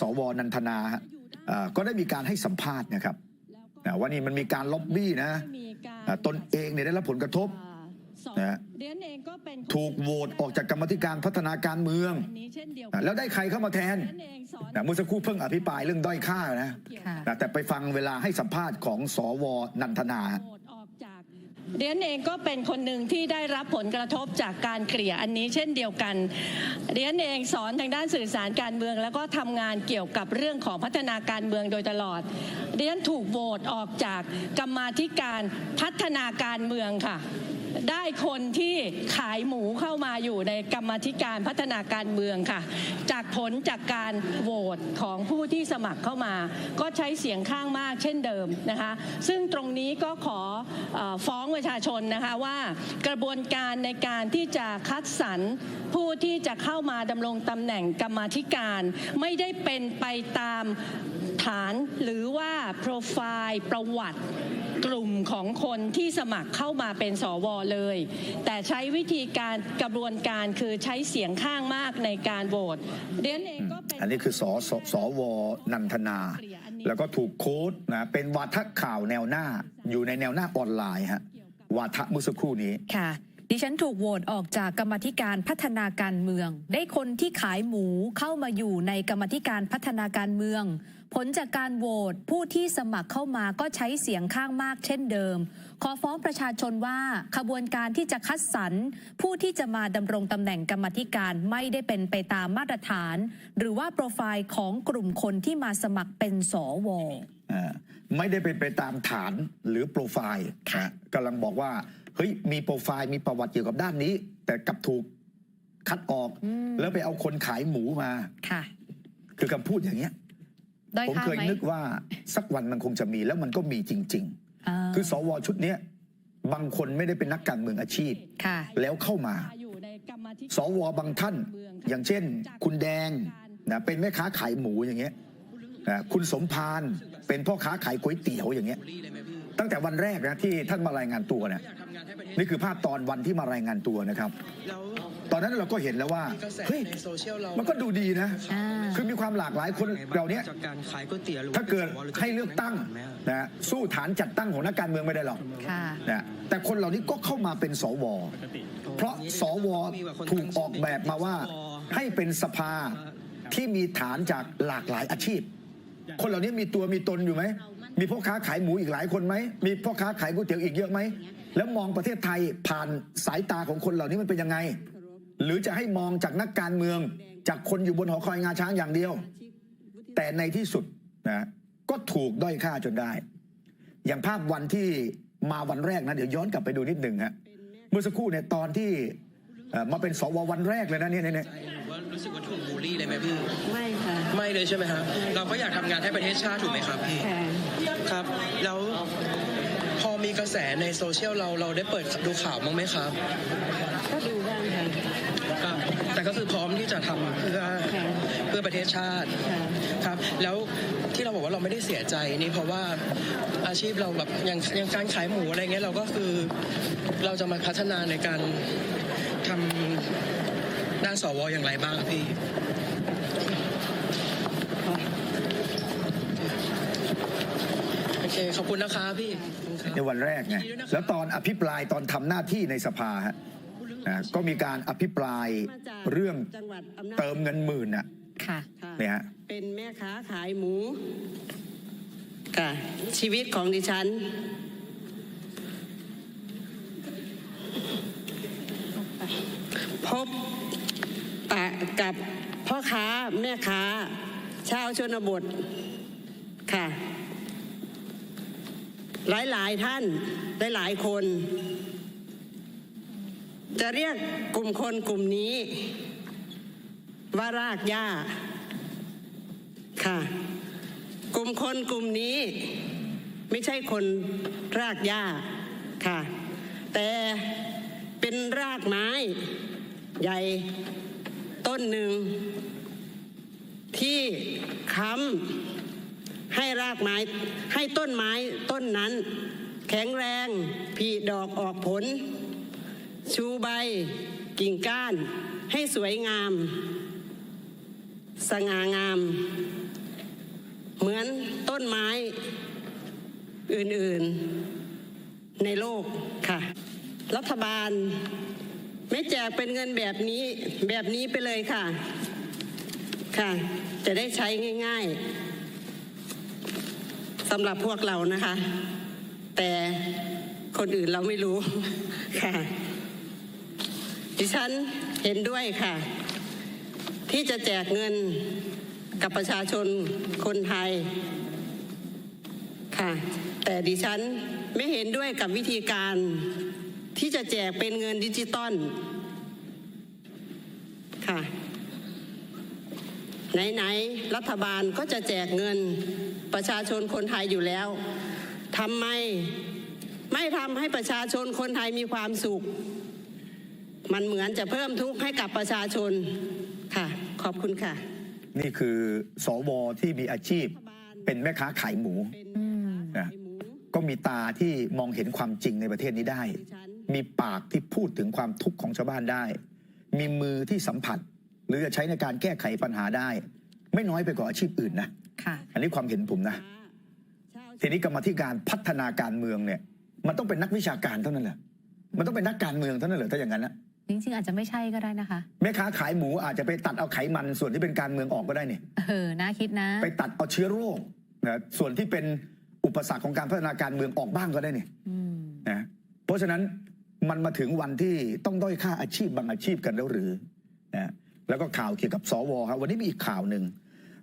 สวนันทนาฮะเอ่อก็ได้มีการให้สัมภาษณ์นะครับนะว่านี่มันมีการล็อบบี้นะอ่าตนเองเนี่ยได้รับผลกระทบนะฮะเรียนเองก็เป็นถูกโหวตออกจากกรรมธิการพัฒนาการเมืองอันนี้เช่นเดียวกันะแล้วได้ใครเข้ามาแทนเรียนเองสอนนะเมื่อสักครู่เพิ่งอภิปรายเรื่องด้อยค่านะค่ะนะแต่ไปฟังเวลาให้สัมภาษณ์ของสวนันทนา เรียนเองก็เป็นคนหนึ่งที่ได้รับผลกระทบจากการเกลี่ยอันนี้เช่นเดียวกัน เรียนเองสอนทางด้านสื่อสารการเมือง แล้วก็ทำงานเกี่ยวกับเรื่องของพัฒนาการเมืองโดยตลอด เรียนถูกโหวตออกจากกรรมาธิการพัฒนาการเมืองค่ะ ได้คนที่ขายหมูเข้ามาอยู่ในกรรมธิการพัฒนาการเมืองค่ะ จากผลจากการโหวตของผู้ที่สมัครเข้ามา ก็ใช้เสียงข้างมากเช่นเดิมนะคะ ซึ่งตรงนี้ก็ขออฟ้องประชาชนนะคะว่ากระบวนการในการที่จะคัดสรรผู้ที่จะเข้ามาดำรงตำแหน่งกรรมธิการ ไม่ได้เป็นไปตาม ฐานหรือว่าโปรไฟล์ประวัติกลุ่มของคนที่สมัครเข้ามาเป็นสวเลย แต่ใช้วิธีการกระบวนการคือใช้เสียงข้างมากในการโหวตเรียนเองก็เป็นอันนี้คือสสสวนันทนา แล้วก็ถูกโค้ดนะเป็นวาทข่าวแนวหน้าอยู่ในแนวหน้าออนไลน์ฮะวาทะเมื่อสักครู่นี้ค่ะดิฉันถูกโหวตออกจากกรรมาธิการพัฒนาการเมือง ได้คนที่ขายหมูเข้ามาอยู่ในกรรมาธิการพัฒนาการเมือง ผลจากการโหวตผู้ที่สมัครเข้ามาก็ใช้เสียงข้างมากเช่นเดิม ขอฟ้องประชาชนว่าขบวนการที่จะคัดสรรผู้ที่จะมาดำรงตำแหน่งกรรมาธิการไม่ได้เป็นไปตามมาตรฐาน หรือว่าโปรไฟล์ของกลุ่มคนที่มาสมัครเป็นสวอ่าไม่ได้เป็นไปตามฐานหรือโปรไฟล์ค่ะนะกำลังบอกว่าเฮ้ยมีโปรไฟล์มีประวัติเกี่ยวกับด้านนี้ แต่กลับถูกคัดออกอืมแล้วไปเอาคนขายหมูมาค่ะ คือคำพูดอย่างเงี้ยด้อย ผมค่าเคยไหมนึกว่าสักวันมันคงจะมีแล้วมันก็มีจริงาๆคือสวชุดเนี้ยบางคนไม่ได้เป็นนักการเมืองอาชีพค่ะแล้วเข้ามาอยู่ในกรรมาธิการสวบางท่าน อย่างเช่น คุณแดงนะเป็นแม่ค้าขายหมูอย่างเงี้ยนะคุณสมพานเป็นพ่อค้าขายก๋วยเตี๋ยวอย่างเงี้ย ตั้งแต่วันแรกนะที่ท่านมารายงานตัวนะนี่คือภาพตอนวันที่มารายงานตัวนะครับแล้ว ตอนนั้นเราก็เห็นแล้วว่ากระแสเฮ้ยในโซเชียลเรามันก็ดูดีนะอ่าคือมีความหลากหลายคนเราเนี้ยจากการขายก๋วยเตี๋ยวหรือว่ถ้าเกิดป็นสวรือจะให้เลือกตั้งแม่นะสู้ฐานจัดตั้งของนักการเมืองไม่ได้หรอกค่ะนะแต่คนเหล่านี้ก็เข้ามาเป็นสว เพราะสวถูกออกแบบมาว่าให้เป็นสภาที่มีฐานจากหลากหลายอาชีพ คนเหล่านี้มีตัวมีตนอยู่ไหม มีพ่อค้าขายหมูอีกหลายคนไหม มีพ่อค้าขายก๋วยเตี๋ยวอีกเยอะไหม แล้วมองประเทศไทยผ่านสายตาของคนเหล่านี้มันเป็นยังไง หรือจะให้มองจากนักการเมืองจากคนอยู่บนหอคอยงาช้างอย่างเดียว แต่ในที่สุดนะก็ถูกด้อยค่าจนได้ อย่างภาพวันที่มาวันแรกนะเดี๋ยวย้อนกลับไปดูนิดหนึ่งฮะเมื่อสักครู่เนี่ยตอนที่เอ่อมาเป็นสววันแรกเลยนะเนี่ยเนี่ยเนี่ยหรือว่ารู้สึกว่าถูกบูลลี่เลยไหมพี่ไม่ค่ะไม่เลยใช่ไหมครับเราก็อยากทำงานให้ประเทศชาติถูกไหมครับพี่ค่ะครับแล้ว พอมีกระแสในโซเชียลเราเราได้เปิดดูข่าวบ้างไหมครับ ก็ดูบ้างค่ะครับแต่ก็คือพร้อมที่จะทำเพื่อค่ะเพื่อประเทศชาติค่ะครับ แล้วที่เราบอกว่าเราไม่ได้เสียใจนี่เพราะว่าอาชีพเราแบบอย่างอย่างการขายหมูอะไรเงี้ยเราก็คือเราจะมาพัฒนาในการทำด้านสวอย่างไรบ้างครับพี่ โอ เคขอบคุณนะคะพี่ขอบคุณครับ ในวันแรกไง แล้วตอนอภิปรายตอนทำหน้าที่ในสภาฮะนะก็มีการอภิปรายเรื่องจังหวัดอำนาจเติมเงินหมื่นน่ะค่ะ ค่ะเนี่ยฮะ เป็นแม่ค้าขายหมูค่ะชีวิตของดิฉัน พบปะกับพ่อค้าแม่ค้า ชาวชนบทค่ะ หลายๆท่านหลายๆคน จะเรียกกลุ่มคนกลุ่มนี้ ว่ารากหญ้าค่ะ กลุ่มคนกลุ่มนี้ ไม่ใช่คนรากหญ้าค่ะ แต่เป็นรากไม้ ใหญ่ต้นหนึ่ง ที่ค้ำ ให้รากไม้ให้ต้นไม้ต้นนั้น แข็งแรงผีดอกออกผล ชูใบกิ่งก้าน ให้สวยงาม สง่างาม เหมือนต้นไม้อื่นๆในโลกค่ะ รัฐบาล ไม่แจกเป็นเงินแบบนี้แบบนี้ไปเลยค่ะ ค่ะ จะได้ใช้ง่าย ๆำหรับพวกเรานะคะ แต่คนอื่นเราไม่รู้ค่ะ ดิฉันเห็นด้วยค่ะ ที่จะแจกเงินกับประชาชนคนไทยค่ะ แต่ดิฉันไม่เห็นด้วยกับวิธีการที่จะแจกเป็นเงินดิจิตอลค่ะไหนๆรัฐบาลก็จะแจกเงิน ประชาชนคนไทยอยู่แล้วทำไมไม่ทำให้ประชาชนคนไทยมีความสุข มันเหมือนจะเพิ่มทุกข์ให้กับประชาชนค่ะ ขอบคุณค่ะ นี่คือสวที่มีอาชีพ เป็นแม่ค้าขายหมูอืมนะก็มีตาที่มองเห็นความจริงในประเทศนี้ได้ มีปากที่พูดถึงความทุกข์ของชาวบ้านได้ มีมือที่สัมผัส หรือจะใช้ในการแก้ไขปัญหาได้ ไม่น้อยไปกว่าอาชีพอื่นนะค่ะอันนี้ความเห็นผมนะ ทีนี้กรรมาธิการพัฒนาการเมืองเนี่ย มันต้องเป็นนักวิชาการเท่านั้นแหละมันต้องเป็นนักการเมืองเท่านั้นเหรอถ้าอย่างนั้นนะจริงๆอาจจะไม่ใช่ก็ได้นะคะแม่ค้าขายหมูอาจจะไปตัดเอาไขมันส่วนที่เป็นการเมืองออกก็ได้เนี่ยเออน่าคิดนะ ไปตัดเอาเชื้อโรคนะส่วนที่เป็นอุปสรรคของการพัฒนาการเมืองออกบ้างก็ได้เนี่ยอืมนะเพราะฉะนั้นมันมาถึงวันที่ต้องด้อยค่าอาชีพบางอาชีพกันแล้วหรือนะแล้วก็ข่าวเกี่ยวกับสวครับวันนี้มีอีกข่าวหนึ่ง